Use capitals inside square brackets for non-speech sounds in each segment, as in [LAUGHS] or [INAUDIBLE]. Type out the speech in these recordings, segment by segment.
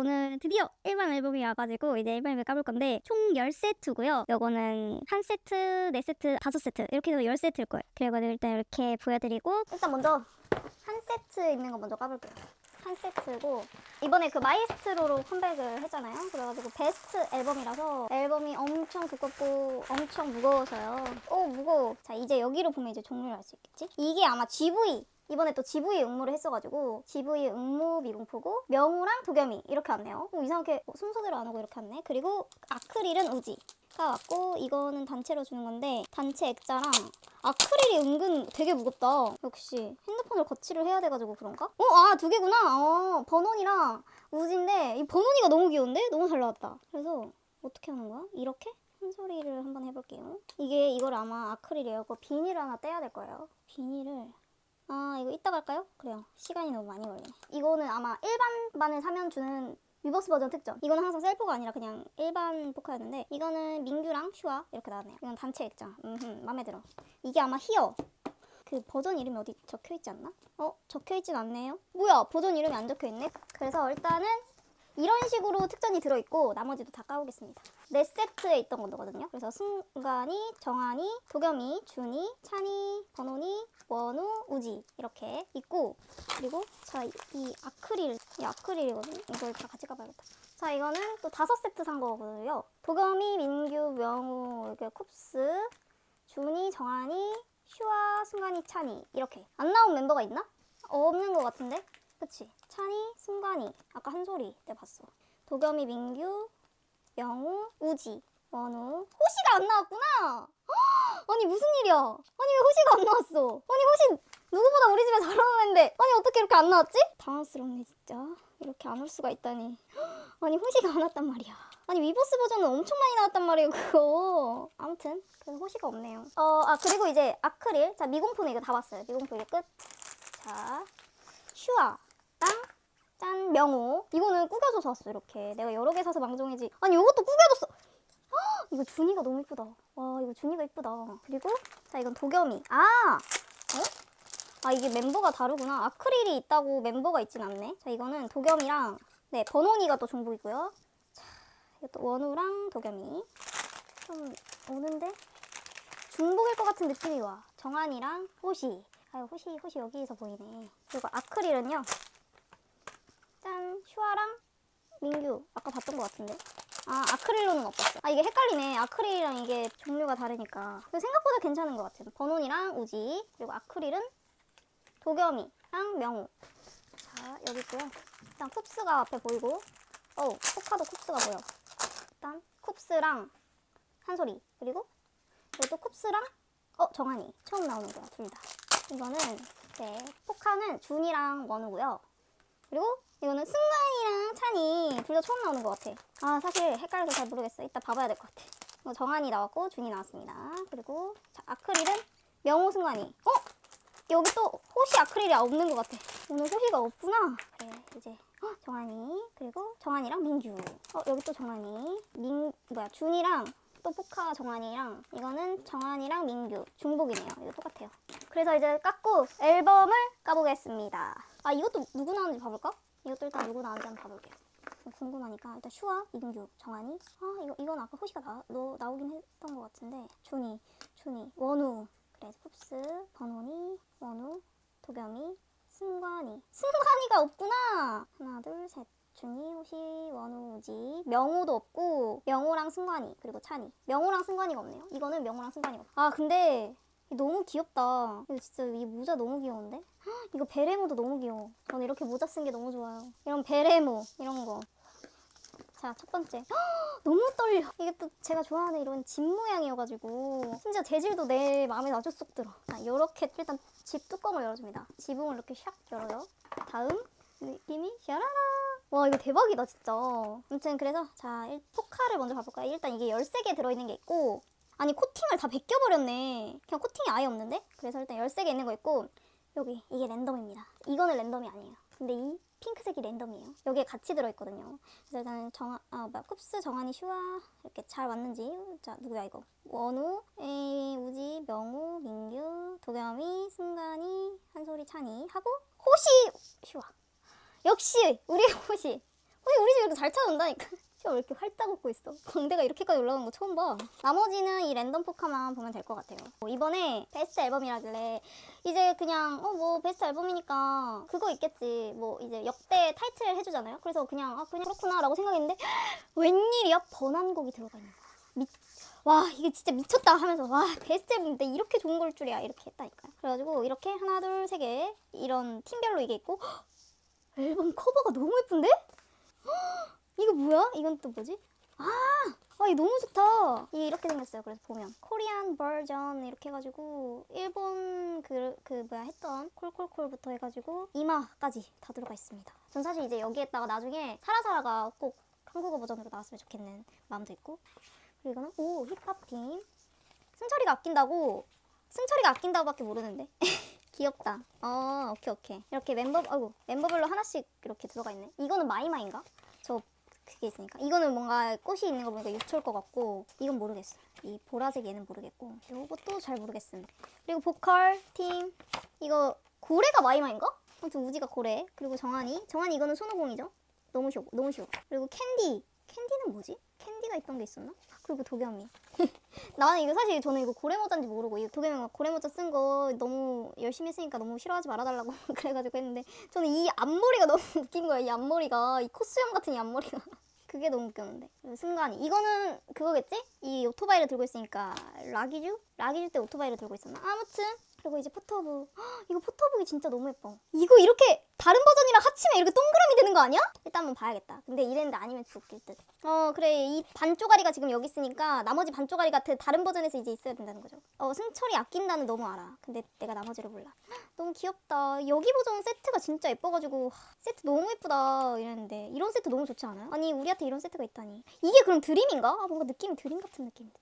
오늘 드디어 일반 앨범이 와가지고 이제 일반 앨범 까볼 건데 총 10세트고요. 요거는 한 세트, 네 세트, 다섯 세트 이렇게 해서 10세트일 거예요. 그래가지고 일단 이렇게 보여드리고 일단 먼저 한 세트 있는 거 먼저 까볼게요. 한 세트고 이번에 그 마이스트로로 컴백을 했잖아요. 그래가지고 베스트 앨범이라서 앨범이 엄청 두껍고 엄청 무거워서요. 오 무거워. 자 이제 여기로 보면 이제 종류를 알 수 있겠지? 이게 아마 GV 이번에 또 GV 응모를 했어가지고 GV 응모 미공포고 명우랑 도겸이 이렇게 왔네요. 오, 이상하게 어, 순서대로 안 오고 이렇게 왔네. 그리고 아크릴은 우지가 왔고 이거는 단체로 주는 건데 단체 액자랑 아크릴이 은근 되게 무겁다. 역시 핸드폰을 거치를 해야 돼가지고 그런가? 어, 아, 두 개구나. 어, 버논이랑 우지인데 이 버논이가 너무 귀여운데? 너무 잘 나왔다. 그래서 어떻게 하는 거야? 이렇게? 한 소리를 한번 해볼게요. 이게 이걸 아마 아크릴이에요. 그 비닐을 하나 떼야 될 거예요. 비닐을 아 이거 이따 갈까요? 그래요. 시간이 너무 많이 걸리네. 이거는 아마 일반 반을 사면 주는 위버스 버전 특전. 이거는 항상 셀프가 아니라 그냥 일반 포카였는데 이거는 민규랑 슈아 이렇게 나왔네요. 이건 단체 액자. 음, 마음에 들어. 이게 아마 히어. 그 버전 이름이 어디 적혀 있지 않나? 어 적혀 있진 않네요. 뭐야 버전 이름이 안 적혀 있네. 그래서 일단은 이런 식으로 특전이 들어있고 나머지도 다 까보겠습니다. 네 세트에 있던 거거든요. 그래서 승관이, 정한이, 도겸이, 준이, 찬이, 번호니, 원우, 우지 이렇게 있고 그리고 자 이 아크릴 이 아크릴이거든요. 이걸 다 같이 까봐야겠다. 자 이거는 또 다섯 세트 산 거고요. 도겸이, 민규, 명우, 이렇게 쿱스, 준이, 정한이, 슈아, 승관이, 찬이 이렇게 안 나온 멤버가 있나? 없는 것 같은데? 그치? 찬이, 승관이 아까 한 소리 때 봤어. 도겸이, 민규, 영우, 우지, 원우 호시가 안 나왔구나! 헉! 아니 무슨 일이야? 아니 왜 호시가 안 나왔어? 아니 호시 누구보다 우리 집에 잘 오는 애인데 아니 어떻게 이렇게 안 나왔지? 당황스럽네 진짜 이렇게 안 올 수가 있다니 헉! 아니 호시가 안 왔단 말이야 아니 위버스 버전은 엄청 많이 나왔단 말이에요 그거 아무튼 그래서 호시가 없네요 어 아 그리고 이제 아크릴 자 미공포는 이거 다 봤어요 미공포 이제 끝자 슈아랑 짠 명호. 이거는 꾸겨줘서 왔어 이렇게. 내가 여러 개 사서 망정이지. 아니 이것도 꾸겨줬어. 헉, 이거 준이가 너무 이쁘다. 와 이거 준이가 이쁘다. 그리고 자 이건 도겸이. 아! 어? 아 이게 멤버가 다르구나. 아크릴이 있다고 멤버가 있진 않네. 자 이거는 도겸이랑 네 번호니가 또 종복이고요. 자 이것도 원우랑 도겸이. 좀 오는데? 중복일 것 같은 느낌이 와. 정한이랑 호시. 아유 호시 호시 여기에서 보이네. 그리고 아크릴은요 짠. 슈아랑 민규. 아까 봤던 것 같은데. 아 아크릴로는 없었어. 아 이게 헷갈리네. 아크릴이랑 이게 종류가 다르니까. 생각보다 괜찮은 것 같아요. 번온이랑 우지 그리고 아크릴은 도겸이랑 명우. 자 여기 있고요. 일단 쿱스가 앞에 보이고. 어우 포카도 쿱스가 보여. 일단 쿱스랑 한소리 그리고 이것도 쿱스랑 어 정한이. 처음 나오는 거야 둘 다. 이거는 네 포카는 준이랑 원우고요 그리고 이거는 승관이랑 찬이 둘 다 처음 나오는 것 같아. 아 사실 헷갈려서 잘 모르겠어. 이따 봐봐야 될 것 같아. 이거 정한이 나왔고 준이 나왔습니다. 그리고 자, 아크릴은 명호 승관이. 어? 여기 또 호시 아크릴이 없는 것 같아. 오늘 호시가 없구나. 그래 이제 어, 정한이 그리고 정한이랑 민규. 어 여기 또 정한이. 민 뭐야 준이랑 또 포카 정한이랑 이거는 정한이랑 민규 중복이네요. 이거 똑같아요. 그래서 이제 깎고 앨범을 까보겠습니다. 아 이것도 누구 나오는지 봐볼까? 이것도 일단 누구 나오는지 한번 봐볼게요. 궁금하니까 일단 슈아, 민규, 정한이. 아 이거 이건 아까 호시가 나, 너, 나오긴 했던 것 같은데 준이, 준이, 원우. 그래 쿱스, 번호니, 원우, 도겸이, 승관이. 승관이가 없구나. 하나 둘 셋. 준이, 호시, 원우, 우지, 명호도 없고 명호랑 승관이 그리고 찬이. 명호랑 승관이가 없네요. 이거는 명호랑 승관이가. 없- 아 근데 너무 귀엽다. 이거 진짜 이 모자 너무 귀여운데? 헉, [GASPS] 이거 베레모도 너무 귀여워. 저는 이렇게 모자 쓴 게 너무 좋아요. 이런 베레모 이런 거. 자, 첫 번째. 헉, [GASPS] 너무 떨려. 이게 또 제가 좋아하는 이런 집 모양이어가지고 진짜 재질도 내 마음에 아주 쏙 들어. 자, 이렇게 일단 집 뚜껑을 열어줍니다. 지붕을 이렇게 샥 열어요. 다음 느낌이 샤라라. 와 이거 대박이다 진짜. 아무튼 그래서 자 일- 포카를 먼저 봐볼까요? 일단 이게 13개 들어있는 게 있고 아니 코팅을 다 벗겨버렸네. 그냥 코팅이 아예 없는데? 그래서 일단 13개 있는 거 있고 여기 이게 랜덤입니다. 이거는 랜덤이 아니에요. 근데 이 핑크색이 랜덤이에요. 여기에 같이 들어있거든요. 그래서 일단 정아, 아, 뭐야, 쿱스, 정한이, 슈아 이렇게 잘 왔는지 자 누구야 이거 원우, 에이, 우지, 명우, 민규, 도겸이, 승관이, 한소리, 찬이 하고 호시, 슈아. 역시 우리 [LAUGHS] 호시. 아니 우리 집 이렇게 잘 찾아온다니까 왜 이렇게 활짝 웃고 있어? [LAUGHS] 광대가 이렇게까지 올라가는 거 처음 봐. 나머지는 이 랜덤 포카만 보면 될 것 같아요. 뭐 이번에 베스트 앨범이라길래 이제 그냥 어 뭐 베스트 앨범이니까 그거 있겠지. 뭐 이제 역대 타이틀 해주잖아요. 그래서 그냥 아 그냥 그렇구나 라고 생각했는데 [GASPS] 웬일이야? 번안곡이 들어가 있는 거야 미... 와 이게 진짜 미쳤다 하면서 와 베스트 앨범인데 이렇게 좋은 걸 줄이야. 이렇게 했다니까요. 그래가지고 이렇게 하나 둘 세 개 이런 팀별로 이게 있고 [GASPS] 헉, 앨범 커버가 너무 예쁜데? [GASPS] 헉, 이거 뭐야? 이건 또 뭐지? 아, 아, 이거 너무 좋다. 이게 이렇게 생겼어요. 그래서 보면 코리안 버전 이렇게 해가지고 일본 그, 그 뭐야 했던 콜콜콜부터 해가지고 이마까지 다 들어가 있습니다. 전 사실 이제 여기에다가 나중에 사라사라가 꼭 한국어 버전으로 나왔으면 좋겠는 마음도 있고 그리고 이거는 오 힙합 팀 승철이가 아낀다고 승철이가 아낀다고밖에 모르는데 [LAUGHS] 귀엽다. 어 오케이 오케이 이렇게 멤버 아이고 멤버별로 하나씩 이렇게 들어가 있네. 이거는 마이마인가? 저 그게 있으니까. 이거는 뭔가 꽃이 있는 거 보니까 유초일 것 같고 이건 모르겠어. 이 보라색 얘는 모르겠고 이것도 잘 모르겠음. 그리고 보컬 팀. 이거 고래가 마이마인가? 아무튼 우지가 고래. 그리고 정한이. 정한이 이거는 손오공이죠? 너무 쉬워 너무 쉬워. 그리고 캔디 캔디는 뭐지? 캔디가 있던 게 있었나? 그리고 도겸이 [LAUGHS] 나는 이거 사실 저는 이거 고래 모자인지 모르고 이 도겸이가 고래 모자 쓴 거 너무 열심히 했으니까 너무 싫어하지 말아달라고 [LAUGHS] 그래가지고 했는데 저는 이 앞머리가 너무 [LAUGHS] 웃긴 거야 이 앞머리가 이 코스염 같은 이 앞머리가 그게 너무 웃겼는데 승관이 이거는 그거겠지? 이 오토바이를 들고 있으니까 라기주? 라기주 때 오토바이를 들고 있었나? 아무튼 그리고 이제 포토북. 헉, 이거 포토북이 진짜 너무 예뻐. 이거 이렇게 다른 버전이랑 합치면 이렇게 동그라미 되는 거 아니야? 일단 한번 봐야겠다. 근데 이랬는데 아니면 죽일 듯어 그래. 이 반쪼가리가 지금 여기 있으니까 나머지 반쪼가리가 그 다른 버전에서 이제 있어야 된다는 거죠. 어 승철이 아낀다는 너무 알아. 근데 내가 나머지를 몰라. 헉, 너무 귀엽다. 여기 버전 세트가 진짜 예뻐가지고 하, 세트 너무 예쁘다. 이랬는데 이런 세트 너무 좋지 않아요? 아니 우리한테 이런 세트가 있다니. 이게 그럼 드림인가? 아 뭔가 느낌이 드림 같은 느낌인데.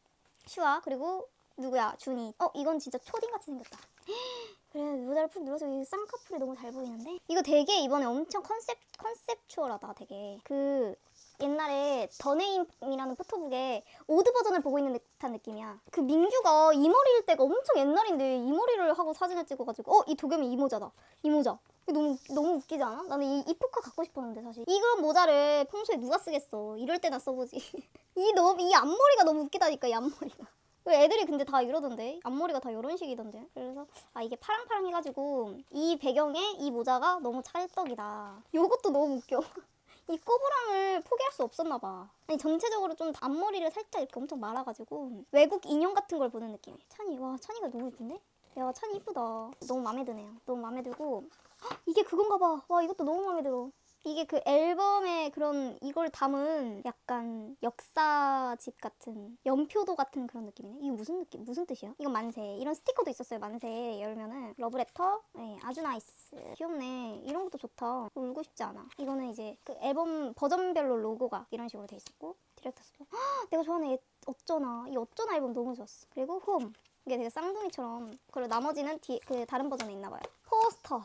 슈아 그리고 누구야? 준이. 어 이건 진짜 초딩 같이 생겼다. [GASPS] 그래 모자를 푹 눌러서 이 쌍꺼풀이 너무 잘 보이는데? 이거 되게 이번에 엄청 컨셉 컨셉추얼하다 되게. 그 옛날에 더네임이라는 포토북에 오드 버전을 보고 있는 듯한 느낌이야. 그 민규가 이 머리일 때가 엄청 옛날인데 이 머리를 하고 사진을 찍어가지고 어 이 도겸이 이 모자다. 이 모자. 너무 너무 웃기지 않아? 나는 이, 이 포카 갖고 싶었는데 사실. 이런 모자를 평소에 누가 쓰겠어? 이럴 때나 써보지. [LAUGHS] 이 너무 이 앞머리가 너무 웃기다니까 이 앞머리가. 그 애들이 근데 다 이러던데. 앞머리가 다 이런 식이던데. 그래서 아 이게 파랑파랑 해가지고 이 배경에 이 모자가 너무 찰떡이다. 요것도 너무 웃겨. [LAUGHS] 이 꼬부랑을 포기할 수 없었나 봐. 아니 전체적으로 좀 앞머리를 살짝 이렇게 엄청 말아가지고 외국 인형 같은 걸 보는 느낌이에요. 찬이 와 찬이가 너무 예쁜데? 야 찬이 이쁘다. 너무 마음에 드네요. 너무 마음에 들고. 헉, 이게 그건가 봐와 이것도 너무 마음에 들어 이게 그 앨범에 그런 이걸 담은 약간 역사집 같은 연표도 같은 그런 느낌이네. 이거 무슨 느낌? 무슨 뜻이야? 이건 만세. 이런 스티커도 있었어요. 만세 열면은 러브레터. 네, 아주 나이스. 귀엽네. 이런 것도 좋다. 울고 싶지 않아. 이거는 이제 그 앨범 버전별로 로고가 이런 식으로 돼 있었고 디렉터 스토. 내가 좋아하는 애, 어쩌나. 이 어쩌나 앨범 너무 좋았어. 그리고 홈. 이게 되게 쌍둥이처럼. 그리고 나머지는 뒤, 그 다른 버전에 있나 봐요. 포스터.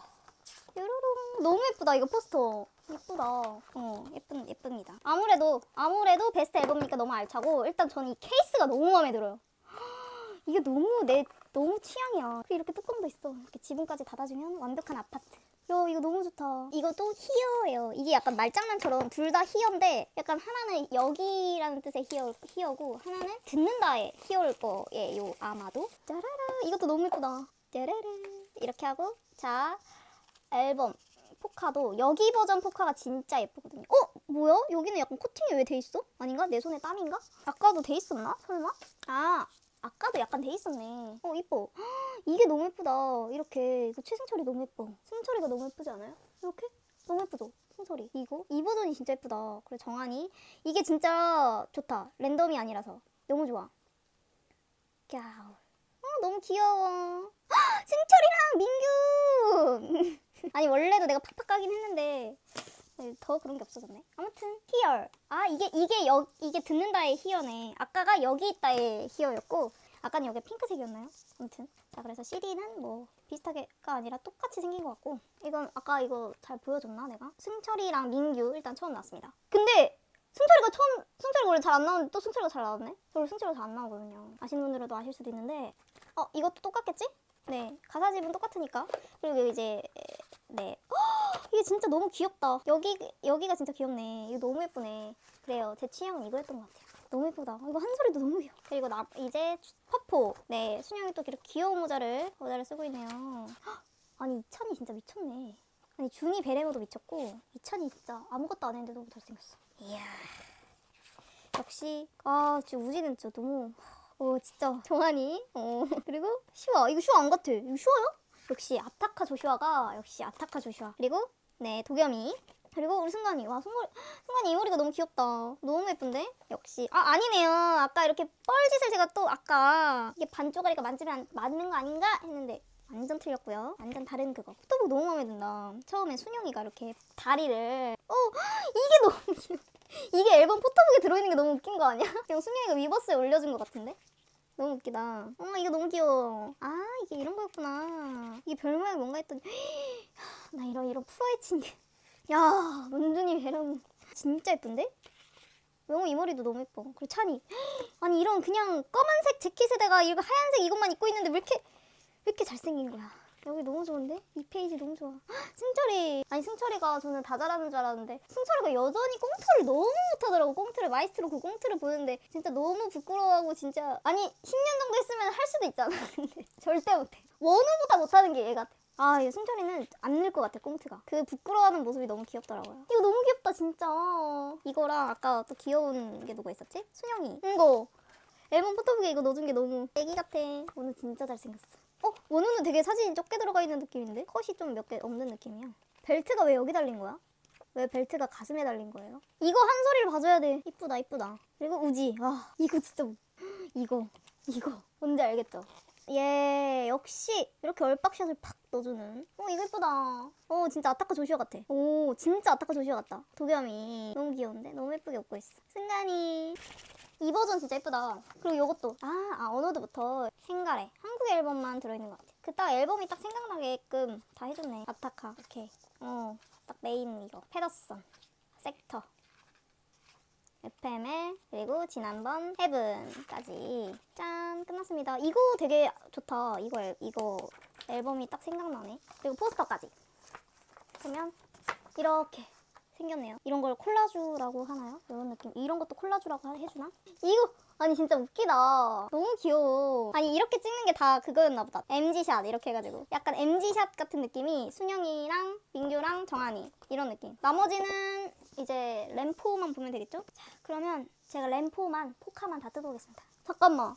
뾰로롱 너무 예쁘다 이거 포스터 예쁘다. 어. 예쁜 예쁩니다. 아무래도 아무래도 베스트 앨범이니까 너무 알차고 일단 저는 이 케이스가 너무 마음에 들어요. [GASPS] 이게 너무 내 너무 취향이야. 그리고 이렇게 뚜껑도 있어. 이렇게 지붕까지 닫아주면 완벽한 아파트. 야 이거 너무 좋다. 이것도 히어예요. 이게 약간 말장난처럼 둘 다 히어인데 약간 하나는 여기라는 뜻의 히어, 히어고 하나는 듣는다의 히어일 거예요 아마도. 짜라라. 이것도 너무 예쁘다. 짜라라. 이렇게 하고 자 앨범 포카도 여기 버전 포카가 진짜 예쁘거든요. 어? 뭐야? 여기는 약간 코팅이 왜 돼 있어? 아닌가? 내 손에 땀인가? 아까도 돼 있었나? 설마? 아 아까도 약간 돼 있었네. 어 이뻐. 헉, [GASPS] 이게 너무 예쁘다. 이렇게 이거 최승철이 너무 예뻐. 승철이가 너무 예쁘지 않아요? 이렇게? 너무 예쁘죠? 승철이 이거 이 버전이 진짜 예쁘다. 그리고 정한이 이게 진짜 좋다. 랜덤이 아니라서 너무 좋아. 꺄우. 어 너무 귀여워. 헉, [GASPS] 승철이랑 민규. [LAUGHS] 아니 원래도 내가 팍팍 까긴 했는데 네, 더 그런 게 없어졌네. 아무튼 히얼. 아 이게 이게 여 이게 듣는다의 히어네. 아까가 여기 있다의 히어였고 아까는 여기 핑크색이었나요? 아무튼 자 그래서 CD는 뭐 비슷하게가 아니라 똑같이 생긴 것 같고 이건 아까 이거 잘 보여줬나 내가? 승철이랑 민규 일단 처음 나왔습니다. 근데 승철이가 처음 승철이 원래 잘 안 나오는데 또 승철이가 잘 나왔네? 원래 승철이가 잘 안 나오거든요. 아시는 분들도 아실 수도 있는데 어 이것도 똑같겠지? 네 가사 집은 똑같으니까 그리고 이제 네 헉, [GASPS] 이게 진짜 너무 귀엽다. 여기 여기가 진짜 귀엽네. 이거 너무 예쁘네. 그래요. 제 취향은 이거였던 것 같아요. 너무 예쁘다. 이거 한 소리도 너무 귀여워. 그리고 나 이제 퍼포. 네, 순영이 또 이렇게 귀여운 모자를 모자를 쓰고 있네요. 헉, [GASPS] 아니 이찬이 진짜 미쳤네. 아니 준이 베레모도 미쳤고 이찬이 진짜 아무것도 안 했는데 너무 잘생겼어. 이야. 역시 아 진짜 우지는 진짜 너무 오 진짜 정한이 어 [LAUGHS] 그리고 슈아 이거 슈아 안 같아 이거 슈아야? 역시 아타카 조슈아가 역시 아타카 조슈아. 그리고 네 도겸이. 그리고 우리 승관이. 와 승관 승관이 이 머리가 너무 귀엽다. 너무 예쁜데? 역시. 아 아니네요. 아까 이렇게 뻘짓을 제가 또 아까 이게 반쪽아리가 만지면 안- 맞는 거 아닌가 했는데 완전 틀렸고요. 완전 다른 그거. 포토북 너무 마음에 든다. 처음에 순영이가 이렇게 다리를. 어 이게 너무 귀여워 이게 앨범 포토북에 들어있는 게 너무 웃긴 거 아니야? 그냥 수명이가 위버스에 올려준 것 같은데? 너무 웃기다. 어머 이거 너무 귀여워. 아 이게 이런 거였구나. 이게 별 모양 뭔가 했더니 [GASPS] 나 이런 이런 프로에치니. 야 문준이 배랑 진짜 예쁜데? 영호 이 머리도 너무 예뻐. 그리고 찬이 [GASPS] 아니 이런 그냥 검은색 재킷에다가 이거 하얀색 이것만 입고 있는데 왜 이렇게 왜 이렇게 잘생긴 거야? 여기 너무 좋은데? 이 페이지 너무 좋아. 승철이 아니 승철이가 저는 다 잘하는 줄 알았는데 승철이가 여전히 꽁트를 너무 못하더라고 꽁트를 마이스트로 그 꽁트를 보는데 진짜 너무 부끄러워하고 진짜 아니 10년 정도 했으면 할 수도 있잖아 [LAUGHS] 근데 절대 못해 원우보다 못하는 게 얘 같아 아, 이 승철이는 안 늘 것 같아, 꽁트가. 그 부끄러워하는 모습이 너무 귀엽더라고요. 이거 너무 귀엽다, 진짜. 이거랑 아까 또 귀여운 게 누가 있었지? 순영이. 이거. 앨범 포토북에 이거 넣어준 게 너무 애기 같아. 오늘 진짜 잘생겼어. 어? 원우는 되게 사진이 적게 들어가 있는 느낌인데? 컷이 좀 몇 개 없는 느낌이야. 벨트가 왜 여기 달린 거야? 왜 벨트가 가슴에 달린 거예요? 이거 한 소리를 봐줘야 돼. 이쁘다, 이쁘다. 그리고 우지. 아, 이거 진짜. [GASPS] 이거. 이거. 뭔지 알겠죠? 예, 역시 이렇게 얼박샷을 팍 넣어주는. 어, 이거 이쁘다. 어, 진짜 아타카 조슈아 같아. 오, 진짜 아타카 조슈아 같다. 도겸이. 너무 귀여운데? 너무 예쁘게 웃고 있어. 승관이. 이 버전 진짜 예쁘다. 그리고 요것도. 아, 아, 어너드부터 생가래. 한국 앨범만 들어있는 것 같아. 그딱 앨범이 딱 생각나게끔 다 해줬네. 아타카. 이렇게. 어, 딱 메인 이거. 페더선. 섹터. FML 그리고 지난번 헤븐까지 짠 끝났습니다. 이거 되게 좋다. 이거 앨- 이거 앨범이 딱 생각나네. 그리고 포스터까지. 그러면 이렇게 생겼네요. 이런 걸 콜라주라고 하나요? 이런 느낌. 이런 것도 콜라주라고 하- 해주나? 이거 아니 진짜 웃기다. 너무 귀여워. 아니 이렇게 찍는 게 다 그거였나 보다. MG샷 이렇게 해가지고 약간 MG샷 같은 느낌이 순영이랑 민규랑 정한이 이런 느낌. 나머지는 이제 램포만 보면 되겠죠? 자 그러면 제가 램포만 포카만 다 뜯어보겠습니다. 잠깐만.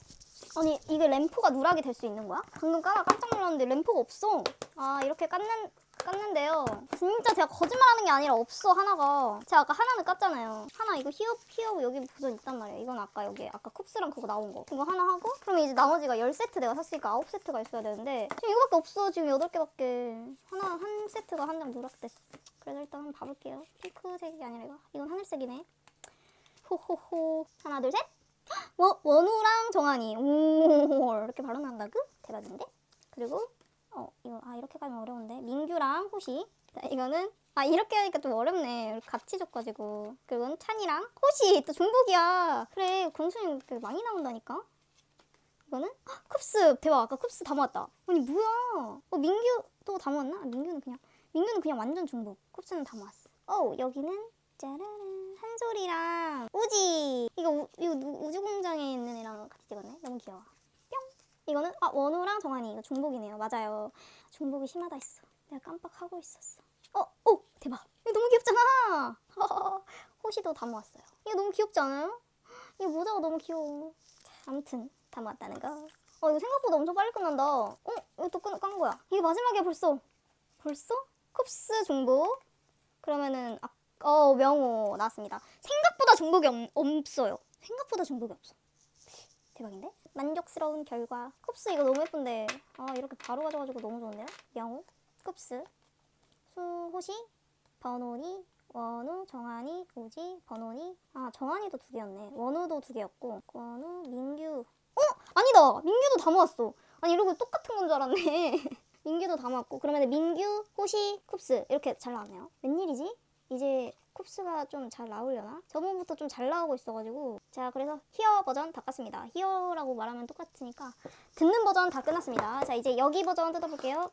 아니 이게 램포가 누락이 될 수 있는 거야? 방금 까다 깜짝 놀랐는데 램포가 없어. 아 이렇게 깠는 깠는데요. 진짜 제가 거짓말하는 게 아니라 없어 하나가. 제가 아까 하나는 깠잖아요. 하나 이거 히어 히어 여기 버전 있단 말이에요. 이건 아까 여기 아까 쿱스랑 그거 나온 거. 이거 하나 하고 그러면 이제 나머지가 10세트 내가 샀으니까 9세트가 있어야 되는데 지금 이거밖에 없어. 지금 8개밖에. 하나 한 세트가 한 장 누락됐어. 그래서 일단 한번 봐볼게요. 핑크색이 아니라 이거. 이건 하늘색이네. 호호호. 하나 둘 셋. 워, 원우랑 정한이. 오 이렇게 나온다고? 대박인데? 그리고 어 이거 아 이렇게 가면 어려운데? 민규랑 호시. 자, 이거는 아 이렇게 하니까 좀 어렵네. 같이 줬가지고. 그리고 찬이랑 호시 또 중복이야. 그래 권순이 그 많이 나온다니까. 이거는 헉, 쿱스! 대박! 아까 쿱스 다 모았다. 아니 뭐야? 어 민규도 다 모았나? 아, 민규는 그냥 민규는 그냥 완전 중복. 쿱스는 다 모았어. 어 여기는 짜라란 한솔이랑 우지. 이거 우, 이거 누- 우주공장에 있는 애랑 같이 찍었네. 너무 귀여워 이거는 아 원우랑 정한이 이거 중복이네요. 맞아요. 중복이 심하다 했어. 내가 깜빡하고 있었어. 어, 오 대박. 이거 너무 귀엽잖아. [LAUGHS] 호시도 다 모았어요. 이거 너무 귀엽지 않아요? 이거 모자가 너무 귀여워. 자, 아무튼 다 모았다는 거. 어 이거 생각보다 엄청 빨리 끝난다. 어 이거 또깐 거야. 이게 마지막이야 벌써. 벌써? 쿱스 중복. 그러면은 아, 어 명호 나왔습니다. 생각보다 중복이 없, 없어요. 생각보다 중복이 없어. 대박인데? 만족스러운 결과. 쿱스 이거 너무 예쁜데. 아, 이렇게 바로 가져가지고 너무 좋은데요? 명호, 쿱스, 수호시, 번호니, 원우, 정한이, 우지, 번호니. 아, 정한이도 두 개였네. 원우도 두 개였고. 원우, 민규. 어? 아니다! 민규도 다 모았어. 아니, 이러고 똑같은 건 줄 알았네. [LAUGHS] 민규도 다 모았고. 그러면 민규, 호시, 쿱스. 이렇게 잘 나왔네요. 웬일이지? 이제 쿱스가 좀 잘 나오려나? 저번부터 좀 잘 나오고 있어가지고 자 그래서 히어 버전 다 깠습니다 히어라고 말하면 똑같으니까 듣는 버전 다 끝났습니다 자 이제 여기 버전 뜯어볼게요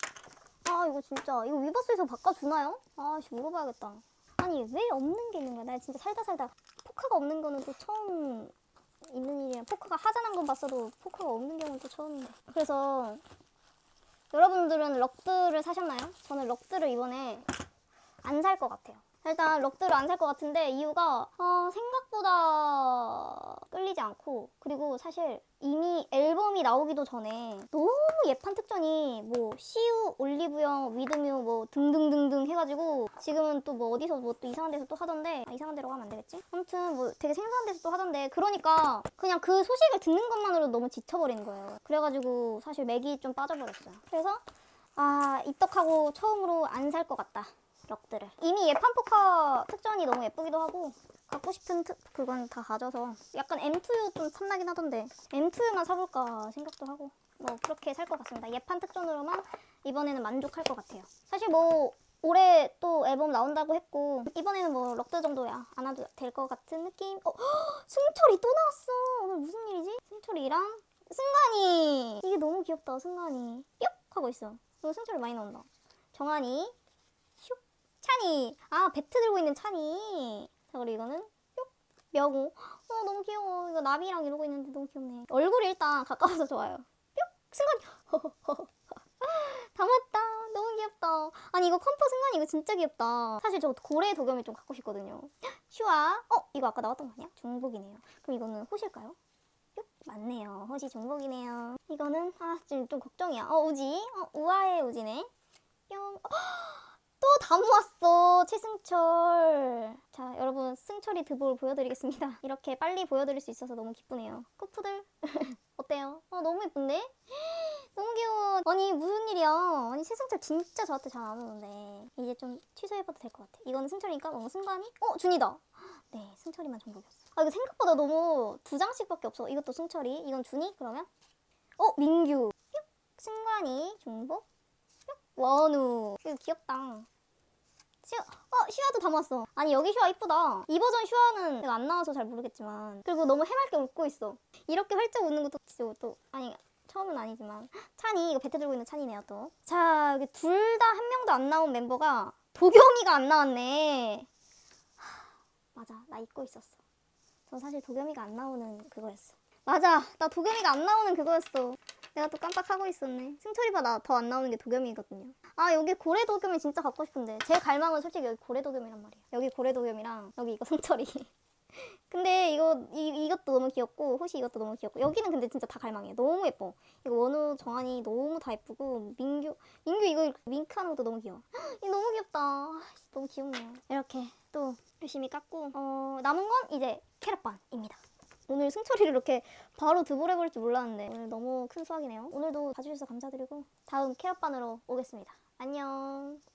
아 이거 진짜 이거 위버스에서 바꿔주나요? 아씨 물어봐야겠다. 아니 왜 없는 게 있는 거야? 나 진짜 살다 살다 포카가 없는 거는 또 처음 있는 일이야. 포카가 하자는 건 봤어도 포카가 없는 경우는 또 처음인데. 그래서 여러분들은 럭드를 사셨나요? 저는 럭드를 이번에 안 살 것 같아요. 일단 럭드를 안 살 것 같은데 이유가 어, 생각보다 끌리지 않고 그리고 사실 이미 앨범이 나오기도 전에 너무 예판 특전이 뭐 시우, 올리브영, 위드뮤 뭐 등등등등 해가지고 지금은 또 뭐 어디서 뭐 또 이상한 데서 또 하던데 아, 이상한 데로 가면 안 되겠지? 아무튼 뭐 되게 생소한 데서 또 하던데 그러니까 그냥 그 소식을 듣는 것만으로 너무 지쳐버리는 거예요. 그래가지고 사실 맥이 좀 빠져버렸어요. 그래서 아 입덕하고 처음으로 안 살 것 같다. 럭들을. 이미 예판 포카 특전이 너무 예쁘기도 하고 갖고 싶은 특 그건 다 가져서 약간 M2U 좀 탐나긴 하던데 M2U만 사볼까 생각도 하고 뭐 그렇게 살 것 같습니다. 예판 특전으로만 이번에는 만족할 것 같아요. 사실 뭐 올해 또 앨범 나온다고 했고 이번에는 뭐 럭드 정도야 안 와도 될 것 같은 느낌? 어 [GASPS] 승철이 또 나왔어. 오늘 무슨 일이지? 승철이랑 승관이! 이게 너무 귀엽다 승관이. 뿅! 하고 있어. 이거 승철이 많이 나온다. 정한이. 슉 찬이. 아 배트 들고 있는 찬이. 자 그리고 이거는 뿅. 명호 어 너무 귀여워. 이거 나비랑 이러고 있는데 너무 귀엽네. 얼굴이 일단 가까워서 좋아요. 뿅. 승관이 담았다. [LAUGHS] 너무 귀엽다. 아니 이거 컴포 승관이 이거 진짜 귀엽다. 사실 저 고래 도겸이 좀 갖고 싶거든요. [GASPS] 슈아. 어 이거 아까 나왔던 거 아니야? 중복이네요. 그럼 이거는 호실까요? 뿅. 맞네요. 호시 중복이네요. 이거는 아 지금 좀 걱정이야. 어 우지. 어 우아의 우지네. 뿅 [GASPS] 또 다 모았어 최승철. 자 여러분 승철이 드볼 보여드리겠습니다. [LAUGHS] 이렇게 빨리 보여드릴 수 있어서 너무 기쁘네요. 쿠프들? [LAUGHS] 어때요? 어 너무 예쁜데? [GASPS] 너무 귀여워. 아니 무슨 일이야? 아니 최승철 진짜 저한테 잘 안 오는데. 이제 좀 취소해봐도 될 것 같아. 이거는 승철이니까 너무 승관이? 어 준이다. [GASPS] 네 승철이만 정복이었어. 아 이거 생각보다 너무 두 장씩밖에 없어. 이것도 승철이 이건 준이 그러면? 어 민규. 뿅 승관이 중복. 뿅 원우. 이거 귀엽다 슈, 어, 슈아도 담았어. 아니, 여기 슈아 이쁘다. 이 버전 슈아는 내가 안 나와서 잘 모르겠지만. 그리고 너무 해맑게 웃고 있어. 이렇게 활짝 웃는 것도 진짜 또, 아니, 처음은 아니지만. 찬이, 이거 배트 들고 있는 찬이네요, 또. 자, 여기 둘 다 한 명도 안 나온 멤버가 도겸이가 안 나왔네. 하, 맞아, 나 잊고 있었어. 전 사실 도겸이가 안 나오는 그거였어. 맞아, 나 도겸이가 안 나오는 그거였어. 내가 또 깜빡하고 있었네. 승철이보다 나더안 나오는 게 도겸이거든요. 아 여기 고래 도겸이 진짜 갖고 싶은데 제 갈망은 솔직히 여기 고래 도겸이란 말이에요. 여기 고래 도겸이랑 여기 이거 승철이. [LAUGHS] 근데 이거 이, 이것도 너무 귀엽고 호시 이것도 너무 귀엽고 여기는 근데 진짜 다 갈망이에요. 너무 예뻐. 이거 원우 정한이 너무 다 예쁘고 민규 민규 이거 윙크하는 것도 너무 귀여워. [GASPS] 이 너무 귀엽다. 아, 씨, 너무 귀엽네요. 이렇게 또 열심히 깎고 어, 남은 건 이제 캐럿반입니다. 오늘 승철이를 이렇게 바로 드볼해버릴 줄 몰랐는데 오늘 너무 큰 수확이네요. 오늘도 봐주셔서 감사드리고 다음 캐럿반으로 오겠습니다. 안녕.